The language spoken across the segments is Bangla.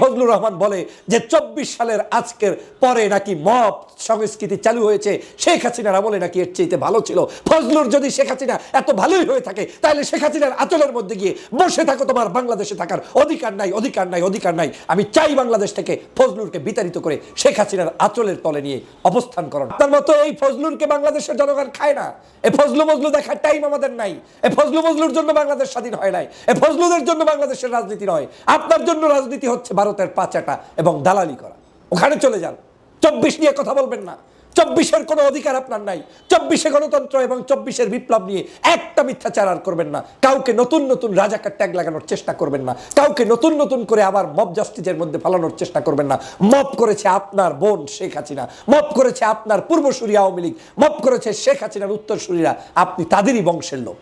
ফজলুর রহমান বলে যে চব্বিশ সালের আজকের পরে নাকি মব সংস্কৃতি চালু হয়েছে, শেখ হাসিনার আমলে নাকি এর চাইতে ভালো ছিল। ফজলুর যদি শেখ হাসিনা এত ভালোই হয়ে থাকে, তাহলে শেখ হাসিনার আচলের মধ্যে গিয়ে বসে থাকো তোমার বাংলাদেশে থাকার অধিকার নাই অধিকার নাই অধিকার নাই। আমি চাই বাংলাদেশ থেকে ফজলুরকে বিতাড়িত করে শেখ হাসিনার আচলের তলে নিয়ে অবস্থান করো তার মতো এই ফজলুরকে বাংলাদেশের জনগণ খায় না। এ ফজলু মজলু দেখার টাইম আমাদের নাই। এ ফজলু মজলুর জন্য বাংলাদেশ স্বাধীন হয় নাই। এ ফজলুদের জন্য বাংলাদেশের রাজনীতি নয়। আপনার জন্য রাজনীতি হচ্ছে ভারতের পাচাটা এবং দালালি করা। ওখানে চলে যান। চব্বিশ নিয়ে কথা বলবেন না। চব্বিশের কোনো অধিকার আপনার নাই। চব্বিশে গণতন্ত্র এবং চব্বিশের বিপ্লব নিয়ে একটা মিথ্যাচার আর করবেন না। কাউকে নতুন নতুন রাজাকার ট্যাগ লাগানোর চেষ্টা করবেন না। কাউকে নতুন নতুন করে আবার মব জাস্টিসের মধ্যে ফালানোর চেষ্টা করবেন না। মব করেছে আপনার বোন শেখ হাসিনা। মব করেছে আপনার পূর্বসূরি আওয়ামী লীগ। মব করেছে শেখ হাসিনার উত্তরসূরিরা। আপনি তাদেরই বংশের লোক।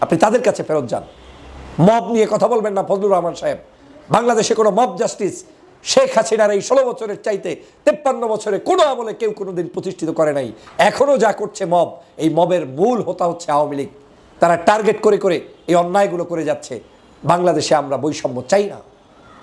আপনি তাদের কাছে ফেরত যান। মব নিয়ে কথা বলবেন না, ফজলুর রহমান সাহেব। বাংলাদেশে কোনো মব জাস্টিস শেখ হাসিনার এই ষোলো বছরের চাইতে তেপ্পান্ন বছরে কোনো আমলে কেউ কোনো দিন প্রতিষ্ঠিত করে নাই। এখনও যা করছে মব, এই মবের মূল হতা হচ্ছে আওয়ামী লীগ। তারা টার্গেট করে করে এই অন্যায়গুলো করে যাচ্ছে। বাংলাদেশে আমরা বৈষম্য চাই না।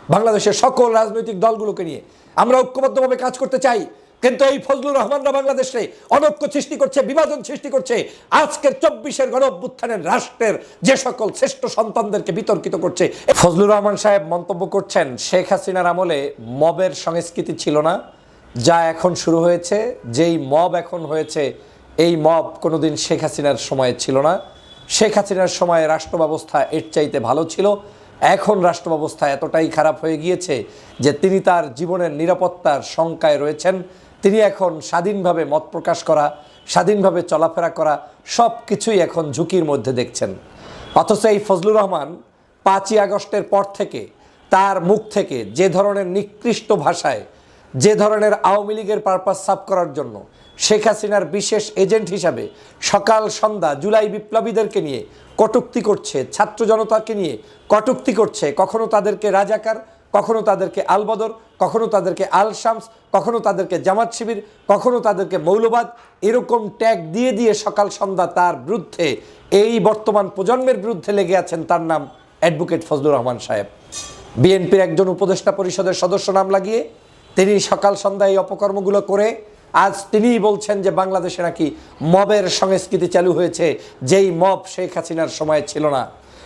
বাংলাদেশের সকল রাজনৈতিক দলগুলোকে নিয়ে আমরা ঐক্যবদ্ধভাবে কাজ করতে চাই। কিন্তু এই ফজলুর রহমানরা বাংলাদেশে অনৈক্য সৃষ্টি করছে, বিভাজন সৃষ্টি করছে। আজকের চব্বিশের গণ অভ্যুত্থানের রাষ্ট্রের যে সকল শ্রেষ্ঠ সন্তানদেরকে বিতর্কিত করছে ফজলুর রহমান সাহেব মন্তব্য করছেন, শেখ হাসিনার আমলে মবের সংস্কৃতি ছিল না, যা এখন শুরু হয়েছে। যেই মব এখন হয়েছে, এই মব কোনোদিন শেখ হাসিনার সময়ে ছিল না। শেখ হাসিনার সময়ে রাষ্ট্র ব্যবস্থা এর চাইতে ভালো ছিল। এখন রাষ্ট্র ব্যবস্থা এতটাই খারাপ হয়ে গিয়েছে যে তিনি তার জীবনের নিরাপত্তার শঙ্কায় রয়েছেন। তিনি এখন স্বাধীনভাবে মত প্রকাশ করা, স্বাধীনভাবে চলাফেরা করা সব কিছুই এখন ঝুঁকির মধ্যে দেখছেন। অথচ এই ফজলুর রহমান পাঁচই আগস্টের পর থেকে তার মুখ থেকে যে ধরনের নিকৃষ্ট ভাষায়, যে ধরনের আওয়ামী লীগের পারপাস সাফ করার জন্য শেখ হাসিনার বিশেষ এজেন্ট হিসাবে সকাল, সন্ধ্যা জুলাই বিপ্লবীদেরকে নিয়ে কটুক্তি করছে, ছাত্র জনতাকে নিয়ে কটুক্তি করছে, কখনো তাদেরকে রাজাকার কখনো তাদেরকে আলবদর, কখনো তাদেরকে আল শামস কখনো তাদেরকে জামাত শিবির, কখনো তাদেরকে মৌলবাদ, এরকম ট্যাগ দিয়ে দিয়ে সকাল সন্ধ্যা তার বিরুদ্ধে, এই বর্তমান প্রজন্মের বিরুদ্ধে লেগে আছেন তার নাম অ্যাডভোকেট ফজলুর রহমান সাহেব। বিএনপির একজন উপদেষ্টা পরিষদের সদস্য নাম লাগিয়ে তিনি সকাল সন্ধ্যা এই অপকর্মগুলো করে, আজ তিনিই বলছেন যে বাংলাদেশে নাকি মবের সংস্কৃতি চালু হয়েছে, যেই মব শেখ হাসিনার সময় ছিল না।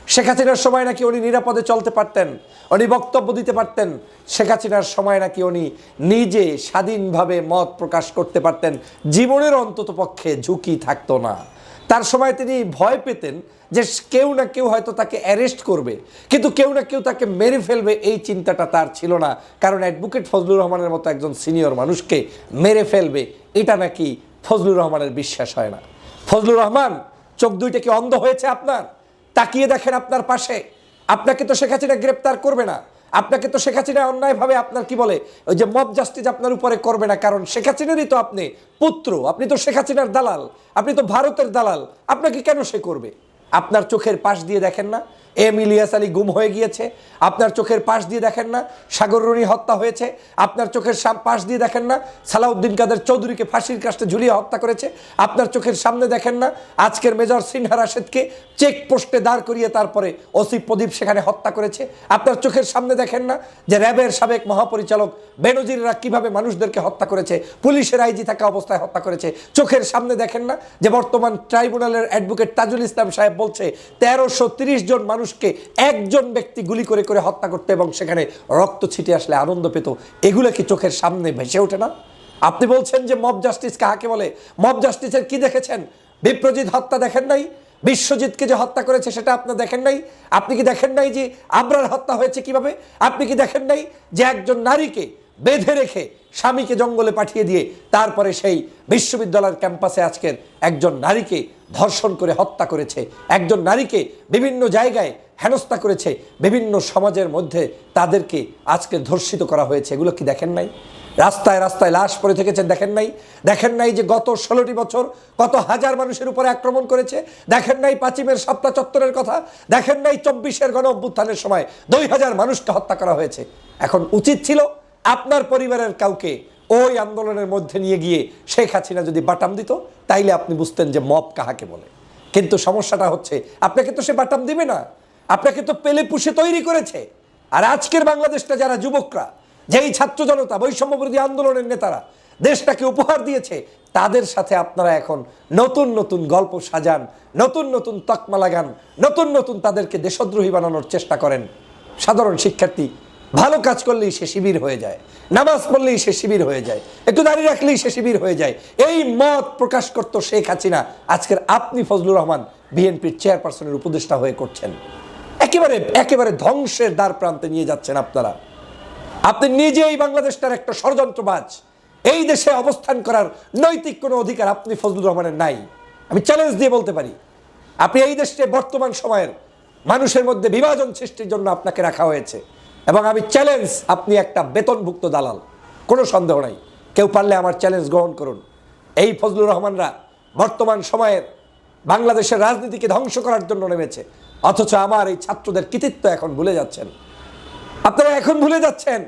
শেখ হাসিনার সময় নাকি উনি নিরাপদে চলতে পারতেন? উনি বক্তব্য দিতে পারতেন? শেখ হাসিনার সময় নাকি উনি নিজে স্বাধীনভাবে মত প্রকাশ করতে পারতেন? জীবনের অন্তত পক্ষে ঝুঁকি থাকতো না। তার সময় তিনি ভয় পেতেন যে কেউ না কেউ হয়তো তাকে অ্যারেস্ট করবে। কিন্তু কেউ না কেউ তাকে মেরে ফেলবে এই চিন্তাটা তার ছিল না। কারণ অ্যাডভোকেট ফজলুর রহমানের মতো একজন সিনিয়র মানুষকে মেরে ফেলবে, এটা নাকি ফজলুর রহমানের বিশ্বাস হয় না। ফজলুর রহমান, চোখ দুইটা কি অন্ধ হয়েছে আপনার? তাকিয়ে দেখেন আপনার পাশে। আপনাকে তো শেখ হাসিনা গ্রেপ্তার করবে না। আপনাকে তো শেখ হাসিনা অন্যায়ভাবে আপনার কি বলে, ওই যে মব জাস্টিস আপনার উপরে করবে না। কারণ শেখ হাসিনারই তো আপনি পুত্র, আপনি তো শেখ হাসিনার দালাল, আপনি তো ভারতের দালাল। আপনাকে কেন সে করবে? আপনার চোখের পাশ দিয়ে দেখেন না। এম ইলিয়াস আলী গুম হয়ে গিয়েছে। আপনার চোখের পাশ দিয়ে দেখেন না। সাগর রনি হত্যা হয়েছে। আপনার চোখের পাশ দিয়ে দেখেন না। সালাউদ্দিন কাদের চৌধুরীকে ফাঁসির কাস্টে ঝুলিয়ে হত্যা করেছে। আপনার চোখের সামনে দেখেন না। আজকের মেজর সিনহা রাশেদকে চেক পোস্টে দাঁড় করিয়ে তারপরে ওসি প্রদীপ সেখানে হত্যা করেছে। আপনার চোখের সামনে দেখেন না যে র্যাবের সাবেক মহাপরিচালক বেনজিররা কীভাবে মানুষদেরকে হত্যা করেছে। পুলিশের আইজি থাকা অবস্থায় হত্যা করেছে। চোখের সামনে দেখেন না যে বর্তমান ট্রাইব্যুনালের অ্যাডভোকেট তাজুল ইসলাম সাহেব বলছে, তেরোশো জন মানুষকে একজন ব্যক্তি গুলি করে করে হত্যা করতে এবং সেখানে রক্ত ছিটে আসলে আনন্দ পেত। এগুলো কি চোখের সামনে ভেসে ওঠে না? আপনি বলছেন যে মব জাস্টিস কাহাকে বলে? মব জাস্টিসের কি দেখেছেন? বিপ্রজিৎ হত্যা দেখেন নাই? বিশ্বজিৎকে যে হত্যা করেছে সেটা আপনি দেখেন নাই? আপনি কি দেখেন নাই যে আবরার হত্যা হয়েছে কীভাবে? আপনি কি দেখেন নাই যে একজন নারীকে বেঁধে রেখে স্বামীকে জঙ্গলে পাঠিয়ে দিয়ে তারপরে সেই বিশ্ববিদ্যালয়ের ক্যাম্পাসে আজকের একজন নারীকে ধর্ষণ করে হত্যা করেছে। একজন নারীকে বিভিন্ন জায়গায় হেনস্থা করেছে। বিভিন্ন সমাজের মধ্যে তাদেরকে আজকে ধর্ষিত করা হয়েছে। এগুলো কি দেখেন নাই? রাস্তায় রাস্তায় লাশ পড়ে থেকেছে দেখেন নাই? দেখেন নাই যে গত ষোলোটি বছর কত হাজার মানুষের উপরে আক্রমণ করেছে? দেখেন নাই পাঁচিমের সাপ্তাহ চত্বরের কথা? দেখেন নাই চব্বিশের গণ অভ্যুত্থানের সময় দুই হাজার মানুষকে হত্যা করা হয়েছে। এখন উচিত ছিল আপনার পরিবারের কাউকে ওই আন্দোলনের মধ্যে নিয়ে গিয়ে শেখ হাসিনা যদি বাটাম দিত, তাইলে আপনি বুঝতেন যে মব কাহাকে বলে। কিন্তু সমস্যাটা হচ্ছে, আপনাকে তো সে বাটাম দিবে না। আপনাকে তো পেলে পুষে তৈরি করেছে। আর আজকের বাংলাদেশটা যারা যুবকরা, যেই ছাত্র জনতা, বৈষম্য বিরোধী আন্দোলনের নেতারা দেশটাকে উপহার দিয়েছে, তাদের সাথে আপনারা এখন নতুন নতুন গল্প সাজান, নতুন নতুন তকমা লাগান, নতুন নতুন তাদেরকে দেশদ্রোহী বানানোর চেষ্টা করেন। সাধারণ শিক্ষার্থী ভালো কাজ করলেই সে শিবির হয়ে যায়, নামাজ পড়লেই সে শিবির হয়ে যায়, একটু দাঁড়িয়ে রাখলেই সে শিবির হয়ে যায়। এই মত প্রকাশ করত শেখ হাসিনা, আজকের আপনি ফজলুর রহমান বিএনপির চেয়ারপারসনের উপদেষ্টা হয়ে করছেন। একেবারে একেবারে ধ্বংসের দ্বার প্রান্তে নিয়ে যাচ্ছেন আপনারা। আপনি নিজেই বাংলাদেশটার একটা ষড়যন্ত্রবাজ, এই দেশে অবস্থান করার নৈতিক কোনো অধিকার আপনি ফজলুর রহমানের নাই। আমি চ্যালেঞ্জ দিয়ে বলতে পারি, আপনি এই দেশে বর্তমান সময়ের মানুষের মধ্যে বিভাজন সৃষ্টির জন্য আপনাকে রাখা হয়েছে। এবং আমি চ্যালেঞ্জ আপনি একটা বেতনভুক্ত দালাল। কোনো সন্দেহ নাই। কেউ পারলে আমার চ্যালেঞ্জ গ্রহণ করুন। এই ফজলুর রহমানরা বর্তমান সময়ের বাংলাদেশের রাজনীতিকে ধ্বংস করার জন্য নেমেছে। অথচ আমার এই ছাত্রদের কৃতিত্ব এখন ভুলে যাচ্ছেন। আপনারা এখন ভুলে যাচ্ছেন।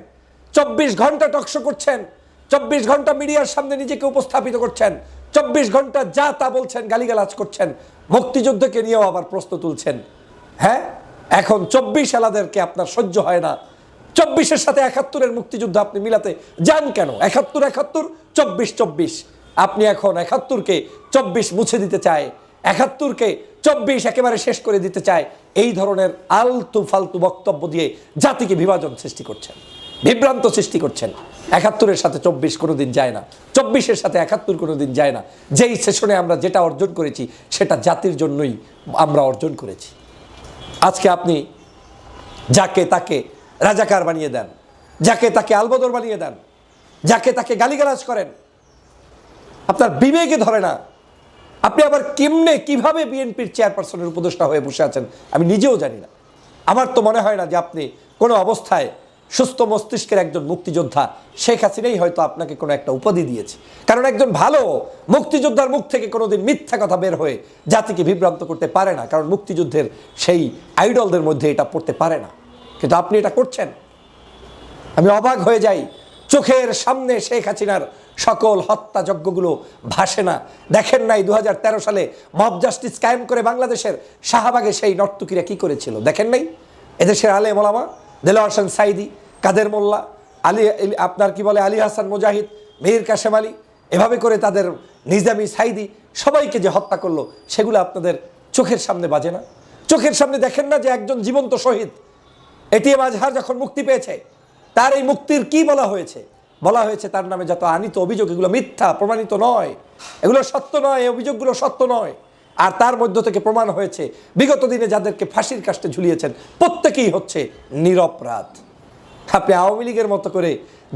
চব্বিশ ঘণ্টা টকশো করছেন। চব্বিশ ঘণ্টা মিডিয়ার সামনে নিজেকে উপস্থাপিত করছেন। চব্বিশ ঘণ্টা যা তা বলছেন, গালিগালাজ করছেন। মুক্তিযুদ্ধকে নিয়েও আবার প্রশ্ন তুলছেন। হ্যাঁ? এখন চব্বিশ এলাদেরকে আপনার সহ্য হয় না। চব্বিশের সাথে একাত্তরের মুক্তিযুদ্ধ আপনি মিলাতে যান কেন? একাত্তর একাত্তর, চব্বিশ চব্বিশ। আপনি এখন একাত্তরকে চব্বিশ মুছে দিতে চায়, একাত্তরকে চব্বিশ একেবারে শেষ করে দিতে চায়। এই ধরনের আলতু ফালতু বক্তব্য দিয়ে জাতিকে বিভাজন সৃষ্টি করছেন, বিভ্রান্ত সৃষ্টি করছেন। একাত্তরের সাথে চব্বিশ কোনোদিন যায় না। চব্বিশের সাথে একাত্তর কোনোদিন যায় না। যেই সেশনে আমরা যেটা অর্জন করেছি, সেটা জাতির জন্যই আমরা অর্জন করেছি। আজকে আপনি যাকে তাকে রাজাকার বানিয়ে দেন, যাকে তাকে আলবদর বানিয়ে দেন, যাকে তাকে গালিগালাজ করেন, আপনার বিবেকে ধরে না। আপনি আবার কেমনে, কীভাবে বিএনপির চেয়ারপারসনের উপদেষ্টা হয়ে বসে আছেন, আমি নিজেও জানি না। আমার তো মনে হয় না যে আপনি কোনো অবস্থায় সুস্থ মস্তিষ্কের একজন মুক্তিযোদ্ধা শেখ হাসিনাই হয়তো আপনাকে কোনো একটা উপাধি দিয়েছে। কারণ একজন ভালো মুক্তিযোদ্ধার মুখ থেকে কোনোদিন মিথ্যা কথা বের হয়ে জাতিকে বিভ্রান্ত করতে পারে না। কারণ মুক্তিযুদ্ধের সেই আইডলদের মধ্যে এটা পড়তে পারে না। কিন্তু আপনি এটা করছেন। আমি অবাক হয়ে যাই। চোখের সামনে শেখ হাসিনার সকল হত্যাযজ্ঞগুলো ভাসে না। দেখেন নাই দু হাজার তেরো সালে মব জাস্টিস কায়েম করে বাংলাদেশের শাহবাগে সেই নর্তকীরা কি করেছিল? দেখেন নাই? এদেশের আলে মোলামা দেলোয়ার হোসেন সাইদি, কাদের মোল্লা, আলী আপনার কি বলে আলী হাসান মুজাহিদ, মীর কাশেম আলী, এভাবে করে তাদের নিজামি সাইদি সবাইকে যে হত্যা করল, সেগুলো আপনাদের চোখের সামনে বাজে না। চোখের সামনে দেখেন না যে একজন জীবন্ত শহীদ এটিএম আজহার যখন মুক্তি পেয়েছে, তার এই মুক্তির কি বলা হয়েছে? বলা হয়েছে তার নামে যত আনিত অভিযোগ, এগুলো মিথ্যা, প্রমাণিত নয়। এগুলো সত্য নয়, এই অভিযোগগুলো সত্য নয়। আর তার মধ্য থেকে প্রমাণ হয়েছে, বিগত দিনে যাদেরকে ফাঁসির কাষ্টে ঝুলিয়েছেন, প্রত্যেকেই হচ্ছে নিরপরাধ। আপনি আওয়ামী লীগের মতো করে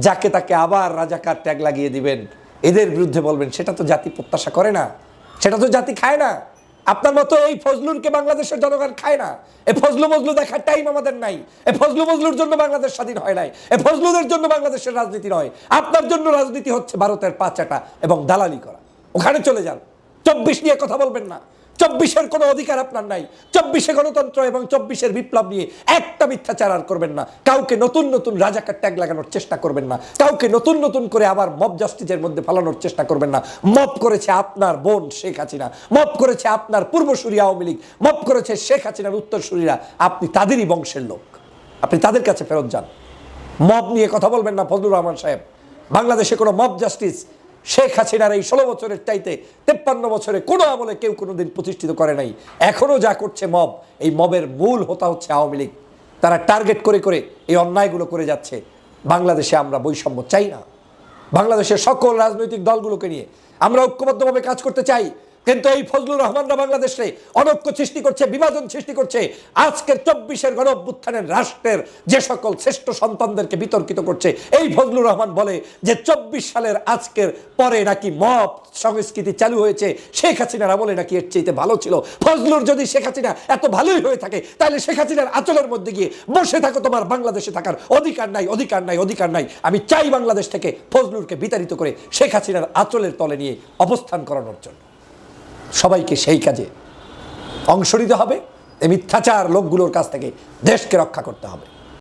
যাকে তাকে আবার রাজাকার ট্যাগ লাগিয়ে দিবেন, এদের বিরুদ্ধে বলবেন, সেটা তো জাতি প্রত্যাশা করে না, সেটা তো জাতি খায় না। আপনার মতো এই ফজলুরকে বাংলাদেশের জনগণ খায় না। এই ফজলু মজলু দেখার টাইম আমাদের নাই। এই ফজলু মজলুর জন্য বাংলাদেশ স্বাধীন হয় নাই। এই ফজলুদের জন্য বাংলাদেশের রাজনীতি নয়। আপনার জন্য রাজনীতি হচ্ছে ভারতের পাচাটা এবং দালালি করা। ওখানে চলে যান। চব্বিশ নিয়ে কথা বলবেন না। চব্বিশের কোনো অধিকার আপনার নাই। চব্বিশে গণতন্ত্র এবং চব্বিশের বিপ্লব নিয়ে একটা মিথ্যাচার আর করবেন না। কাউকে নতুন নতুন রাজাকার ট্যাগ লাগানোর চেষ্টা করবেন না। কাউকে নতুন নতুন করে আবার মব জাস্টিসের মধ্যে ফালানোর চেষ্টা করবেন না। মব করেছে আপনার বোন শেখ হাসিনা। মব করেছে আপনার পূর্বসূরি আওয়ামী লীগ। মব করেছে শেখ হাসিনার উত্তরসূরিরা। আপনি তাদেরই বংশের লোক। আপনি তাদের কাছে ফেরত যান। মব নিয়ে কথা বলবেন না, ফজলুর রহমান সাহেব। বাংলাদেশে কোনো মব জাস্টিস শেখ হাসিনার এই ষোলো বছরের চাইতে তেপ্পান্ন বছরে কোনো আমলে কেউ কোনো দিন প্রতিষ্ঠিত করে নাই। এখনও যা করছে মব, এই মবের মূল হতা হচ্ছে আওয়ামী লীগ। তারা টার্গেট করে করে এই অন্যায়গুলো করে যাচ্ছে। বাংলাদেশে আমরা বৈষম্য চাই না। বাংলাদেশের সকল রাজনৈতিক দলগুলোকে নিয়ে আমরা ঐক্যবদ্ধভাবে কাজ করতে চাই। কিন্তু এই ফজলুর রহমানরা বাংলাদেশে অনৈক্য সৃষ্টি করছে, বিভাজন সৃষ্টি করছে। আজকের চব্বিশের গণ অভ্যুত্থানের রাষ্ট্রের যে সকল শ্রেষ্ঠ সন্তানদেরকে বিতর্কিত করছে, এই ফজলুর রহমান বলে যে চব্বিশ সালের আজকের পরে নাকি মব সংস্কৃতি চালু হয়েছে, শেখ হাসিনার আমলে নাকি এর চাইতে ভালো ছিল। ফজলুর যদি শেখ হাসিনা এত ভালোই হয়ে থাকে, তাহলে শেখ হাসিনার আচলের মধ্যে গিয়ে বসে থাকো তোমার বাংলাদেশে থাকার অধিকার নাই অধিকার নাই অধিকার নাই। আমি চাই বাংলাদেশ থেকে ফজলুরকে বিতাড়িত করে শেখ হাসিনার আচলের তলে নিয়ে অবস্থান করানোর জন্য। সবাইকে সেই কাজে অংশ নিতে হবে। এই মিথ্যাচার লোকগুলোর কাছ থেকে দেশকে রক্ষা করতে হবে।